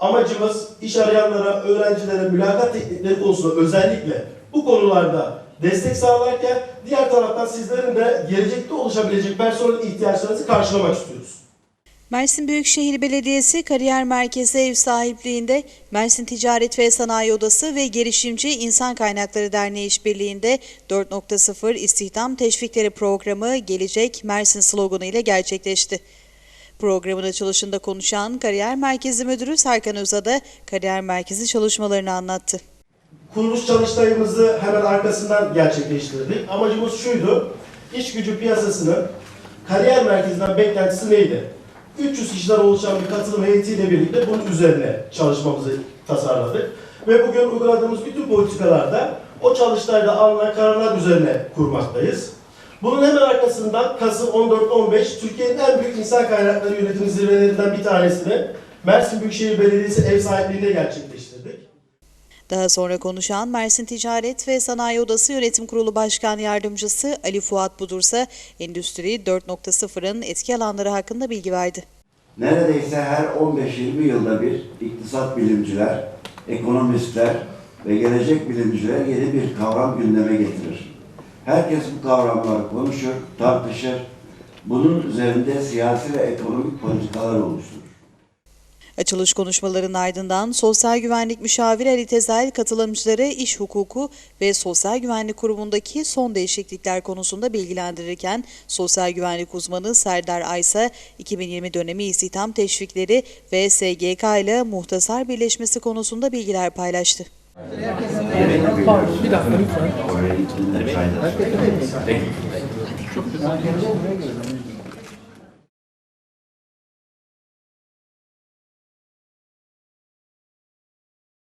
Amacımız iş arayanlara, öğrencilere mülakat teknikleri konusunda özellikle bu konularda destek sağlarken diğer taraftan sizlerin de gelecekte oluşabilecek personel ihtiyaçlarınızı karşılamak istiyoruz. Mersin Büyükşehir Belediyesi Kariyer Merkezi ev sahipliğinde Mersin Ticaret ve Sanayi Odası ve Girişimci İnsan Kaynakları Derneği işbirliğinde 4.0 İstihdam Teşvikleri Programı Gelecek Mersin sloganı ile gerçekleşti. Programın açılışında konuşan Kariyer Merkezi Müdürü Serkan Özada Kariyer Merkezi çalışmalarını anlattı. Kuruluş çalıştayımızı hemen arkasından gerçekleştirdik. Amacımız şuydu, iş gücü piyasasının kariyer merkezinden beklentisi neydi? 300 kişiden oluşan bir katılım heyetiyle birlikte bunun üzerine çalışmamızı tasarladık. Ve bugün uyguladığımız bütün politikalarda o çalıştayda alınan kararlar üzerine kurmaktayız. Bunun hemen arkasından Kasım 14-15 Türkiye'nin en büyük insan kaynakları yönetimi zirvelerinden bir tanesini Mersin Büyükşehir Belediyesi ev sahipliğinde gerçekleştirdik. Daha sonra konuşan Mersin Ticaret ve Sanayi Odası Yönetim Kurulu Başkan Yardımcısı Ali Fuat Budursa, Endüstri 4.0'ın etki alanları hakkında bilgi verdi. Neredeyse her 15-20 yılda bir iktisat bilimciler, ekonomistler ve gelecek bilimciler yeni bir kavram gündeme getirir. Herkes bu kavramları konuşur, tartışır. Bunun üzerinde siyasi ve ekonomik politikalar oluşturur. Açılış konuşmalarının ardından Sosyal Güvenlik Müşaviri Ali Tezel katılımcıları iş hukuku ve Sosyal Güvenlik Kurumu'ndaki son değişiklikler konusunda bilgilendirirken Sosyal Güvenlik uzmanı Serdar Aysa 2020 dönemi istihdam teşvikleri ve SGK ile muhtasar birleşmesi konusunda bilgiler paylaştı. Oraya gittiğinde çayda